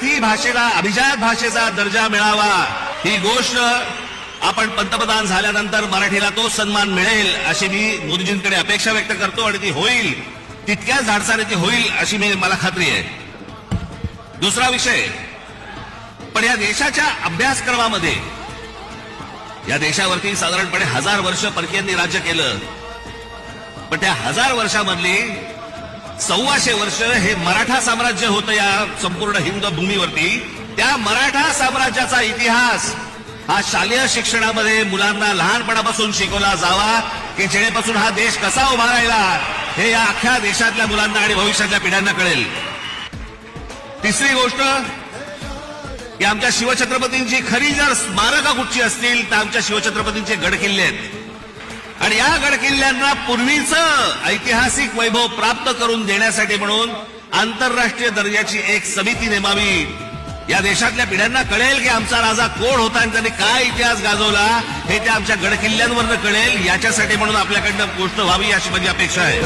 मराठी भाषेला अभिजात भाषेचा दर्जा मिळावा. ही गोष्ट आपण पंतप्रधान झाल्यानंतर मराठीला तो सन्मान मिळेल अशी मी मोदीजींकडे अपेक्षा व्यक्त करतो आणि ती होईल. तितक्याच झाडसाने ती होईल अशी मी मला खात्री आहे. दुसरा विषय. पण या देशाच्या अभ्यासक्रमामध्ये या देशावरती साधारणपणे हजार वर्ष परकीयांनी राज्य केलं. पण त्या हजार वर्षामधली सव्वाशे वर्ष हे मराठा साम्राज्य होतं या संपूर्ण हिंद भूमीवरती. त्या मराठा साम्राज्याचा इतिहास हा शालेय शिक्षणामध्ये मुलांना लहानपणापासून शिकवला जावा की जेणेपासून हा देश कसा उभा राहिला हे या अख्ख्या देशातल्या मुलांना आणि भविष्यातल्या पिढ्यांना कळेल. तिसरी गोष्ट की आमच्या शिवछत्रपतींची खरी जर स्मारकं कुठची असतील तर आमच्या शिवछत्रपतींचे गडकिल्ले आहेत. आणि या गडकिल्ल्यांना पूर्वीचं ऐतिहासिक वैभव प्राप्त करून देण्यासाठी म्हणून आंतरराष्ट्रीय दर्जाची एक समिती नेमावी. या देशातल्या पिढ्यांना कळेल की आमचा राजा कोण होता आणि त्यांनी काय इतिहास गाजवला हे त्या आमच्या गडकिल्ल्यांवरनं कळेल. याच्यासाठी म्हणून आपल्याकडनं गोष्ट व्हावी अशी माझी अपेक्षा आहे.